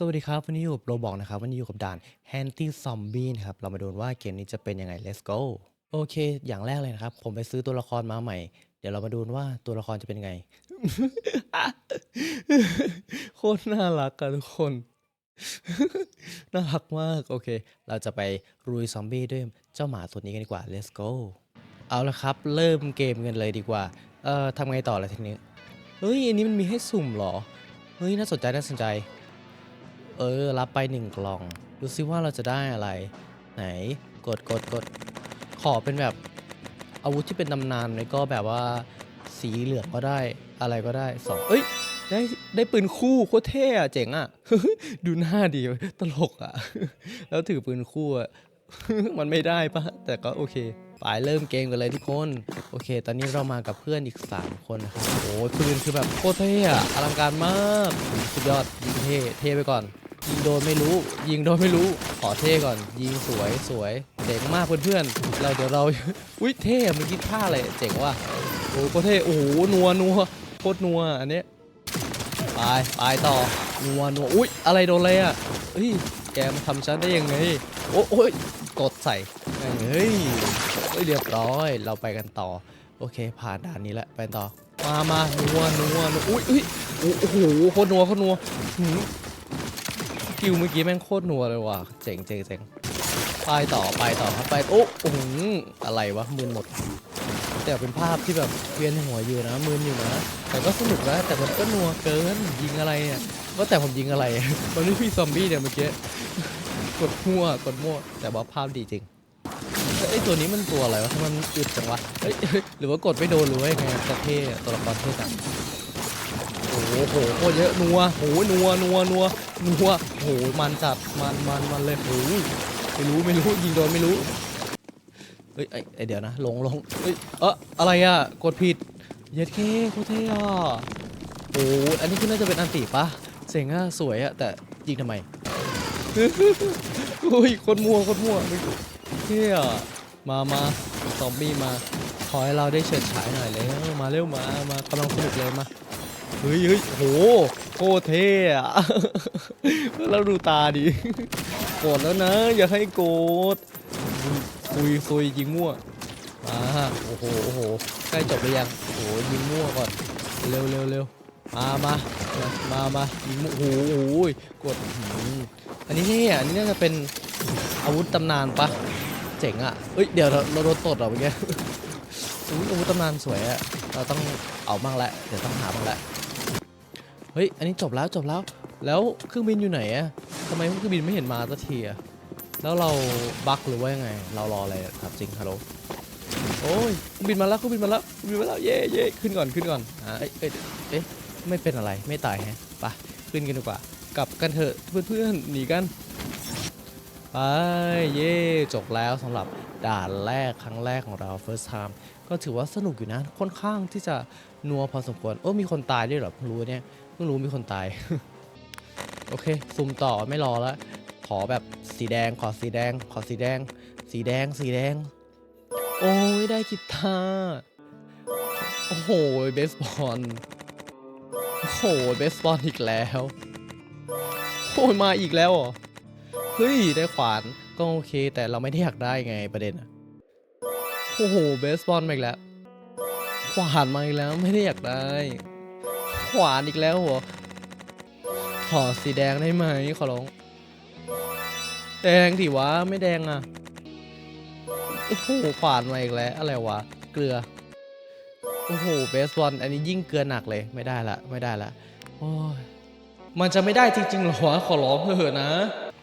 สวัสดีครับ วันนี้อยู่กับโรบอกนะครับ วันนี้อยู่กับด่าน Handy Zombie นะครับ เรามาดูว่าเกมนี้จะเป็นยังไง let's go โอเค อย่างแรกเลยนะครับ ผมไปซื้อตัวละครมาใหม่ เดี๋ยวเรามาดูว่าตัวละครจะเป็นยังไง โคตรน่ารักอะทุกคน น่ารักมาก โอเค เราจะไปรุยซอมบี้ด้วยเจ้าหมาตัวนี้กันดีกว่า let's go เอาละครับ เริ่มเกมกันเลยดีกว่า เอ่อทำไงต่อละทีนี้ เฮ้ย อันนี้มันมีให้สุ่มเหรอ เฮ้ย น่าสนใจ น่าสนใจ เออ รับไปหนึ่งกล่อง ดูซิว่าเราจะได้อะไร ไหน กดกดกด ขอเป็นแบบอาวุธที่เป็นตำนานเลยก็แบบว่าสีเหลืองก็ได้อะไรก็ได้สองเอ้ย ได้ได้ปืนคู่โคตรเท่อะเจ๋งอะดูหน้าดีตลกอะแล้วถือปืนคู่อะมันไม่ได้ปะแต่ก็โอเคไปเริ่มเกมกันเลยทุกคน โอเค ตอนนี้เรามากับเพื่อนอีก 3 คนนะครับโอ้ยปืนคือแบบโคตรเท่อะอลังการมาก สุดยอดยิงเท่ เท่ไปก่อน ยิงโดนไม่รู้ ยิงโดนไม่รู้ ขอเท่ก่อน ยิงสวยสวยเจ๋งมากเพื่อนๆ เราเดี๋ยวเรา อุ้ยเท่เมื่อกี้ท่าอะไรเจ๋งว่ะโอ้โหเท่โอ้โหนัวนัวโคตรนัวอันเนี้ยไปไปต่อนัวนัวอุ้ยอะไรโดนอะไรอะเฮ้ยแกมาทำฉันได้ยังไงโอ้โอ้ยกดใส่เฮ้ยเรียบร้อยเราไปกันต่อ โอเค ผ่านด่านนี้แล้วไปต่อมามานัวนัวนัวอุ้ยอุ้ยโอ้โหโคตรนัวโคตรนัว กิลเมื่อกี้แม่งโคตรนัวเลยว่ะ เจ๋งเจ๋งเจ๋งไปต่อไปต่อครับไปโอ้โอ้โหอะไรวะมืนหมด แต่เป็นภาพที่แบบเวียนหัวอยู่นะมืนอยู่นะแต่ก็สนุกนะแต่มันก็นัวเกินยิงอะไรเนี่ยว่าแต่ผมยิงอะไรมันไม่มีซอมบี้เนี่ยเมื่อกี้กดมั่วกดมั่วแต่ว่าภาพดีจริงไอตัวนี้มันตัวอะไรวะทำไมมันอึดจังวะหรือว่ากดไม่โดนหรือว่ายังไงแต่เท่อะตัวละครเท่จัง หโหโคตรเยอะนัวโหนัวนัวนัวนัวโหมันจัดมันมันมันเลยโหไม่รู้ไม่รู้ยิงโดนไม่รู้เอ้ยเอ้ยเดี๋ยวนะลงลงเอ้ยเอออะไรอะกดผิดเย็ดเคโคตรเท่อะโอ้อันนี้คือน่าจะเป็นอันติปะเสียงอะสวยอะแต่ยิงทำไมอุ้ยคนมัวคนมัวเท่อะมามาซอมบี้มาขอให้เราได้เฉิดฉายหน่อยเลยมาเร็วมามากำลังสนุกเลยมา เฮ้ยเฮ้ยโหโคตรเท่อะแล้วดูตาดิกดแล้วนะ อย่าให้กดคุยคุยยิงมั่วมาโอ้โหโอ้โหใกล้จบหรือยังโอ้โหยิงมั่วก่อนเร็วเร็วเร็วมามามามายิงมั่วโอ้โหกดอันนี้เนี่ยอันนี้น่าจะเป็นอาวุธตำนานปะเจ๋งอะเอ้ยเดี๋ยวเราเราโดนตดเหรอเมื่อกี้อุ๊ยอาวุธตำนานสวยอะเราต้องเอาบ้างแหละเดี๋ยวต้องหาบ้างแหละ เฮ้ย อันนี้จบแล้วจบแล้ว แล้วเครื่องบินอยู่ไหนอะทำไมเครื่องบินไม่เห็นมาสักทีอะแล้วเราบั๊กหรือว่ายังไง เรารออะไรครับจริงฮัลโหลโอ้ยเครื่องบินมาแล้วเครื่องบินมาแล้วเครื่องบินมาแล้วเย่เย่ขึ้นก่อนขึ้นก่อนอ่าเอ้ยเอ้ยเอ๊ะไม่เป็นอะไรไม่ตายฮะไปขึ้นกันดีกว่ากลับกันเถอะเพื่อนๆหนีกันไปเย่จบแล้วสำหรับด่านแรกครั้งแรกของเรา first time ก็ถือว่าสนุกอยู่นะค่อนข้างที่จะนัวพอสมควรโอ้มีคนตายด้วยเหรอรู้เนี่ย พิ่งรู้มีคนตาย โอเคซูมต่อไม่รอแล้ว ขอแบบสีแดง ขอสีแดง ขอสีแดง สีแดง สีแดง โอ้ยได้กีตาร์โอ้โหเบสบอล โอ้โหเบสบอลอีกแล้วโอ้ยมาอีกแล้วเหรอ เฮ้ย ได้ขวานก็โอเค แต่เราไม่ได้อยากได้ไงประเด็นอะโอ้โหเบสบอลมาอีกแล้ว ขวานมาอีกแล้วไม่ได้อยากได้ ขวานอีกแล้วหรอขอสีแดงได้ไหมขอร้อง แดงดิวะไม่แดงอะโอ้โหขวานมาอีกแล้วอะไรวะ เกลือโอ้โหเบสบอลอันนี้ยิ่งเกลือหนักเลยไม่ได้ละไม่ได้ละโอ้ยมันจะไม่ได้จริงๆหรอวะขอร้องเถอะนะ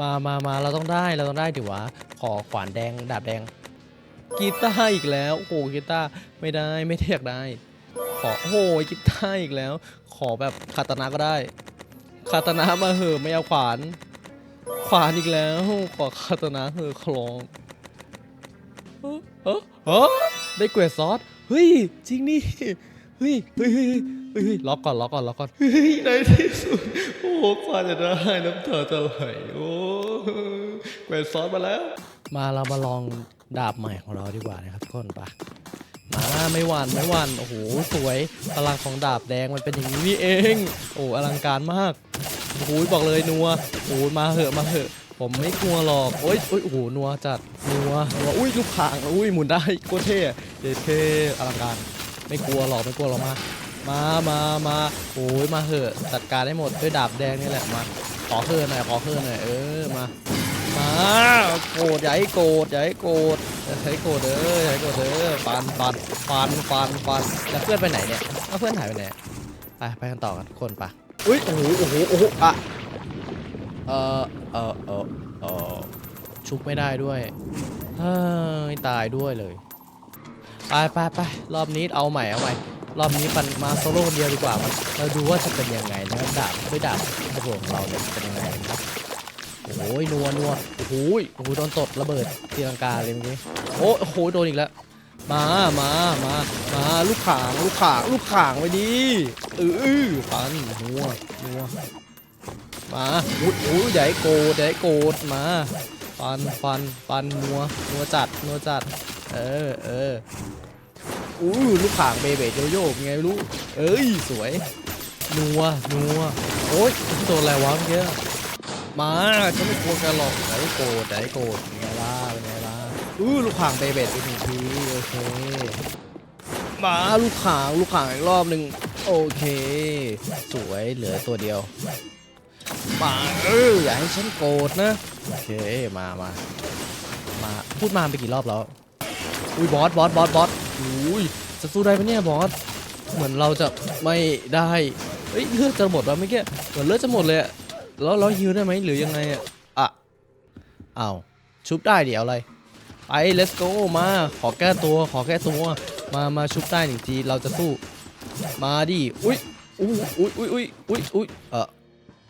มามามาเราต้องได้เราต้องได้ดิวะ ขอขวานแดงดาบแดงกีตาร์อีกแล้ว โอ้โหกีตาร์ไม่ได้ไม่ได้อยกได้ ขอโอ้โหกีตาร์อีกแล้ว ขอแบบคาตานะก็ได้คาตานะมาเหอะไม่เอาขวาน ขวานอีกแล้วขอคาตานะเหอะคลองเออเออได้เกรดซอสเฮ้ยจริงนี่เฮ้ยเฮ้ยเฮ้ยเฮ้ยล็อกก่อนล็อกก่อนล็อกก่อนเฮ้ยในที่สุดโอ้กว่าจะได้น้ำตาจะไหลโอ้เกรดซอสมาแล้ว มาเรามาลองดาบใหม่ของเราดีกว่านะครับทุกคนไปาไม่หวันไม่หวันโอ้โหสวยพลังของดาบแดงมันเป็นอย่างนี้นี่เอง โอ้อลังการมากโอ้โหบอกเลยนัวโอ้โหมาเหอะมาเหอะ ผมไม่กลัวหรอกโอ้ยโอ้ยโอ้โหนัวจัดนัวนัวอุ้ยลูกผางอุ้ยหมุนได้โคตรเท่เท่เท่อลังการไม่กลัวหรอกไม่กลัวหรอกมามามามาโอ้ยมาเหอะจัดการได้หมดด้วยดาบแดงนี่แหละมาขอเพิ่นหน่อยขอเพิ่นหน่อยเออมา มาโกรธอย่าให้โกรธอย่าให้โกรธอย่าให้โกรธเด้ออย่าให้โกรธเด้อปันปันปันปันปันแล้วเพื่อนไปไหนเนี่ยเอาเพื่อนหายไปไหนไปไปกันต่อกันทุกคนไปอุ้ยโอ้โหโอ้โหโอ้โหอะเออเออเออเออชุบไม่ได้ด้วยเฮ้ยตายด้วยเลยไปไปไปรอบนี้เอาใหม่เอาใหม่รอบนี้ปันมาโซโล่คนเดียวดีกว่ามันเราดูว่าจะเป็นยังไงนะครับดาบด้วยดาบกระโดดของเราเนี่ยจะเป็นยังไงนะครับ โอ้ยนัวนัวโอ้โหยโอ้โหโดนตดระเบิดตีลังกาเลยเมื่อกี้โอ้โหโดนอีกแล้วมามามามาลูกขางลูกขางลูกขางไว้ดิเออเออปันนัวนัวมาอุ้ยอุ้ยให้โกรธอย่าให้โกรธมาปันปันปันนัวนัวจัดนัวจัด เออเอออู้ลูกขางเบเบโยโย่ไงไม่รู้ เอ้ยสวยนัวนัวโอ๊ยโดนอะไรวะเมื่อกี้ มาฉันไม่กลัวแกหรอกไอ้โกรธไอ้โกรธเป็นไงล่ะเป็นไงล่ะอู้ลูกข่างเบเบไปหนึ่งทีโอเคมาลูกข่างลูกข่างอีกรอบหนึ่งโอเค สวยเหลือตัวเดียวมาเอออย่าให้ฉันโกรธนะโอเคมามามาพูดมาไปกี่รอบแล้วอุ้ยบอสบอสบอสบอสอุ้ยจะสู้ได้ไหมเนี่ยบอสเหมือนเราจะไม่ได้เฮ้ยเลือดจะหมดแล้วเมื่อกี้เหมือนเลือดจะหมดเลยอะ แล้วเราฮิวได้ไหมหรือยังไงอะอะอ้าวชุบได้เดี๋ยวอะไรไป let's go มาขอแก้ตัวขอแก้ตัวมามาชุบได้หนึ่งทีเราจะสู้มาดิอุ้ยอุ้ยอุ้ยอุ้ยอุ้ยอุ้ยอุ้ยเออ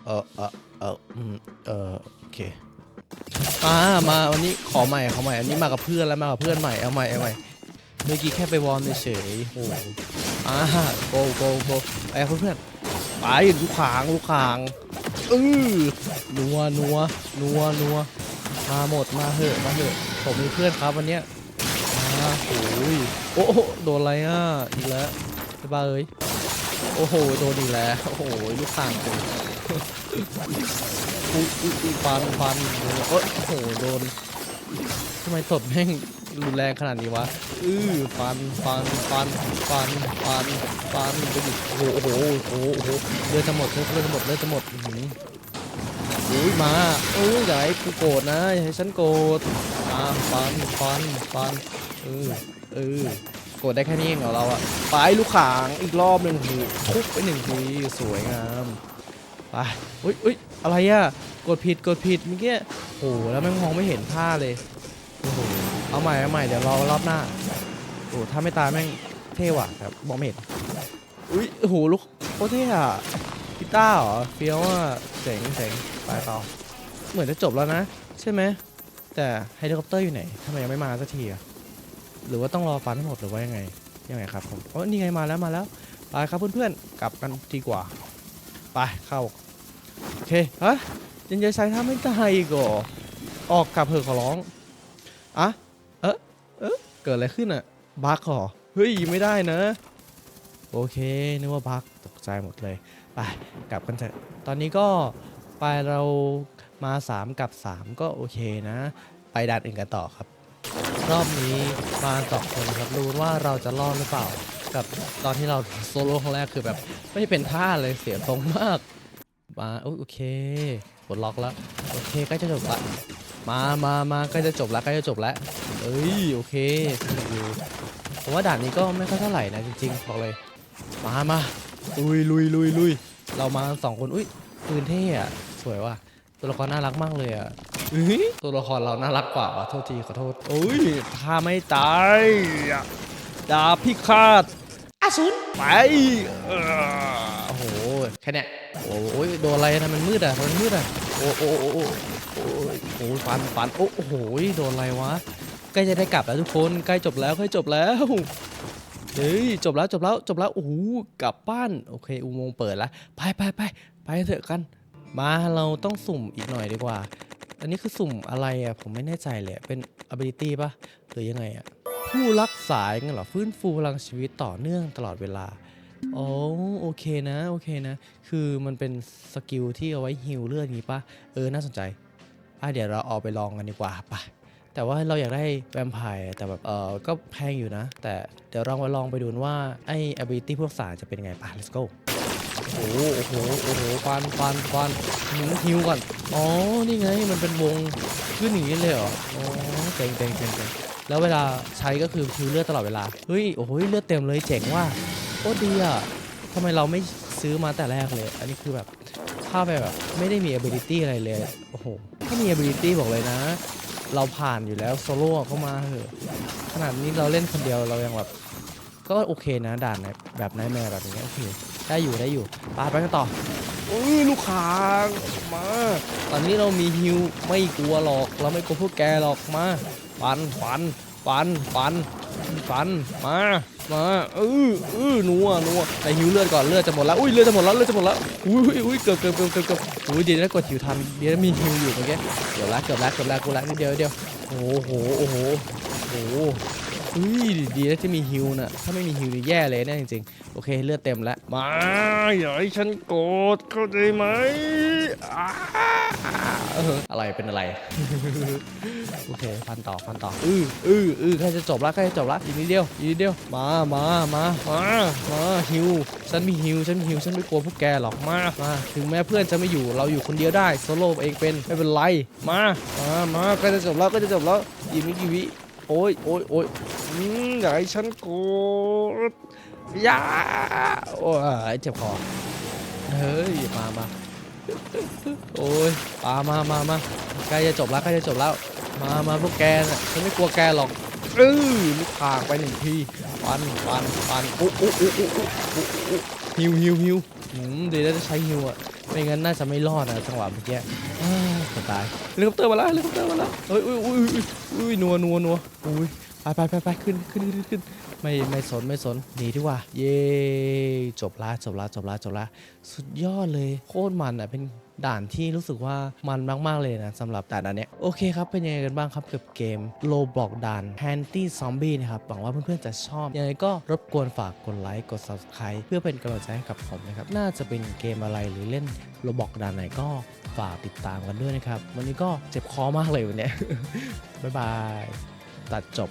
เออเออเอออืมเออโอเคมามาวันนี้ขอใหม่ขอใหม่อันนี้มากับเพื่อนแล้วมากับเพื่อนใหม่เอาใหม่เอาใหม่เมื่อกี้แค่ไปวอร์มเฉยโอ้โหอ่าโกโกโกไปครับเพื่อนไปลูกขางลูกขาง อือนัวนัวนัวนัวมาหมดมาเหอะมาเหอะผมมีเพื่อนครับวันเนี้ยมาโอ้ยโอ้โหโดนอะไรอะอีกแล้วไอ้บ้าเอ้ยโอ้โหโดนอีกแล้วโอ้โหลูกข่างกูอุ๊ยอุ๊ยฟันฟันโอ้ยโอ้โหโดนทำไมตดแม่ง รุนแรงขนาดนี้วะ อื้อฟันฟันฟันฟันฟันฟันดูดิโอ้โหโอ้โหโอ้โหเลือดจะหมดเลือดจะหมดเลือดจะหมดหืออุ้ยมาเอออย่าให้กูโกรธนะอย่าให้ฉันโกรธมาฟันฟันฟันเออเออโกรธได้แค่นี้เองเหรอเราอะไปลูกขางอีกรอบหนึ่งหูทุบไปหนึ่งทีสวยงามไปอุ้ยอุ้ยอะไรอะกดผิดกดผิดเมื่อกี้โอ้โหแล้วแม่งมองไม่เห็นท่าเลยโอ้โห เอาใหม่เอาใหม่เดี๋ยวรอรอบหน้าโอ้โหถ้าไม่ตายแม่งเท่ว่ะครับมองไม่เห็นอุ้ยโอ้โหลูกโคตรเท่อะกีตาร์เหรอเฟี้ยวอะเจ๋งเจ๋งไปต่อเหมือนจะจบแล้วนะ ใช่ไหมแต่เฮลิคอปเตอร์อยู่ไหนทำไมยังไม่มาสักทีอะหรือว่าต้องรอฟันให้หมดหรือว่ายังไงยังไงครับผมโอ้นี่ไงมาแล้วมาแล้วไปครับเพื่อนๆกลับกันดีกว่าไปเข้าโอเคฮะยังจะใช้ท่าไม่ตายอีกเหรอออกกลับเถอะขอร้องอะ เออเกิดอะไรขึ้นอะบั๊กเหรอ เฮ้ยไม่ได้นะ โอเคนึกว่าบั๊กตกใจหมดเลย ไปกลับกันเถอะ ตอนนี้ก็ไปเรามา 3 กับ 3 ก็โอเคนะ ไปด่านอื่นกันต่อครับ รอบนี้มาสองคนครับรู้ว่าเราจะรอดหรือเปล่า กับตอนที่เราโซโล่ครั้งแรกคือแบบไม่เป็นท่าเลยเสียทรงมาก มาอุ๊ยโอเคปลดล็อกแล้ว โอเคใกล้จะจบละมามามาใกล้จะจบแล้วใกล้จะจบแล้ว เอ้ยโอเคสนุกอยู่ผมว่าด่านนี้ก็ไม่ค่อยเท่าไหร่นะจริงๆบอกเลย มามาลุยลุยลุยลุยเรามาสองคนอุ้ยปืนเท่อะสวยว่ะตัวละครน่ารักมากเลยอะเฮ้ยตัวละครเราน่ารักกว่าว่ะโทษทีขอโทษโอ้ยถ้าไม่ตายอะดาบพิฆาตอสูรไปเออโอ้โหแค่เนี้ยโอ้ยโดนอะไรนะมันมืดอะมันมืดอะโอ้โอ้โอ้โอ้โอ้ยโอ้ยฟันฟันโอ้โอ้โหโดนอะไรวะ ใกล้จะได้กลับแล้วทุกคนใกล้จบแล้วใกล้จบแล้วเฮ้ยจบแล้วจบแล้วจบแล้วโอ้โหกลับบ้านโอเค อุโมงค์เปิดแล้วไปไปไปไปเถอะกัน มาเราต้องสุ่มอีกหน่อยดีกว่า อันนี้คือสุ่มอะไรอะผมไม่แน่ใจเลยเป็น ability ปะหรือยังไงอะผู้รักษายงเงี้ยเหรอฟื้นฟูพลังชีวิตต่อเนื่องตลอดเวลาโอ้โอเคนะโอเคนะ คือมันเป็นสกิลที่เอาไว้ฮิลเลือดนี้ปะเออน่าสนใจอะเดี๋ยวเราเอาไปลองกันดีกว่าไป แต่ว่าเราอยากได้แวมไพร์แต่แบบเออก็แพงอยู่นะ แต่เดี๋ยวเรามาลองไปดูว่า ไอ้ ability พวกสารจะเป็นไงป่ะ let's go โอ้โหโอ้โหโอ้โหฟันฟันฟันหิวหิวก่อน อ๋อ นี่ไง มันเป็นวงขึ้นอย่างนี้เลยเหรอ อ๋อเจ๋งเจ๋งเจ๋งเจ๋งแล้วเวลาใช้ก็คือคิวเลือดตลอดเวลา เฮ้ย โอ้โห เลือดเต็มเลยเจ๋งว่ะโคตรดีอะทำไมเราไม่ซื้อมาแต่แรกเลย อันนี้คือแบบถ้าไปแบบ ไม่ได้มี ability อะไรเลย โอ้โห ถ้ามี ability บอกเลยนะ เราผ่านอยู่แล้วโซโล่ก็มาเถอะขนาดนี้เราเล่นคนเดียวเรายังแบบก็โอเคนะด่านในแบบไนแมร์แบบนี้โอเคได้อยู่ได้อยู่ไปไปกันต่ออุ้ยลูกค้างมาตอนนี้เรามีฮิวไม่กลัวหรอก เราไม่กลัวพวกแกหรอกมาฟันฟัน ฟันฟันฟันมามาเออเออนัวนัวแต่ฮิวเลือดก่อนเลือดจะหมดแล้วอุ้ยเลือดจะหมดแล้วเลือดจะหมดแล้วอุ้ยอุ้ยเกือบเกือบเกือบเกือบเกือบอุ้ยดีนะกดฮิวทันดีนะมีฮิวอยู่เมื่อกี้เดี๋ยวละเกือบละเกือบละกูละนิดเดียวนิดเดียวโอ้โหโอ้โหโอ้โหอุ้ยดีนะที่มีฮิวน่ะถ้าไม่มีฮิวนี่แย่เลยนี่จริงๆโอเคเลือดเต็มแล้วมาอย่าให้ฉันโกรธเข้าใจไหม เอออะไรเป็นอะไร โอเคฟันต่อฟันต่อ อืออืออือใกล้จะจบละใกล้จะจบละอีกนิดเดียวอีกนิดเดียว มามามามามาฮิวฉันมีฮิวฉันมีฮิวฉันไม่กลัวพวกแกหรอกมามาถึงแม้เพื่อนจะไม่อยู่เราอยู่คนเดียวได้โซโล่เองเป็นไม่เป็นไรมามามาใกล้จะจบแล้วใกล้จะจบแล้วอีกไม่กี่วิโอ้ยโอ้ยโอ้ยอืมอย่าให้ฉันโกรธอย่าโอ้ยเจ็บคอเฮ้ยมามา โอ้ยมามามามาใกล้จะจบแล้วใกล้จะจบแล้ว มามาพวกแกน่ะฉันไม่กลัวแกหรอกเออลูกคางไปหนึ่งทีฟันฟันฟันอุ๊อุ๊อุ๊อุ๊อุ๊อุ๊อฮิวฮิวฮิวอืมเดี๋ยวจะใช้ฮิวอะไม่งั้นน่าจะไม่รอดนะจังหวะเมื่อกี้อ้าวจะตายเฮลิคอปเตอร์มาแล้วเฮลิคอปเตอร์มาแล้วเอ้ยอุ้ยอุ้ยอุ้ยอุ้ยนัวนัวนัวอุ้ยไปไปไปไปขึ้นขึ้นขึ้นขึ้น ไม่ไม่สนไม่สนหนีดีกว่า เย้จบละจบละจบละจบละสุดยอดเลยโคตรมันอะเป็นด่านที่รู้สึกว่ามันมาก ๆ เลยนะสำหรับด่านอันเนี้ยโอเคครับ เป็นยังไงกันบ้างครับกับเกม Roblox ด่าน Handy Zombie นะครับหวังว่าเพื่อน ๆ จะชอบ ยังไงก็รบกวนฝากกดไลค์กด Subscribe เพื่อเป็นกำลังใจให้กับผมนะครับ น่าจะเป็นเกมอะไรหรือเล่น Roblox ด่านไหนก็ฝากติดตามกันด้วยนะครับ วันนี้ก็เจ็บคอมากเลยวันเนี้ยบ๊ายบาย ตัดจบ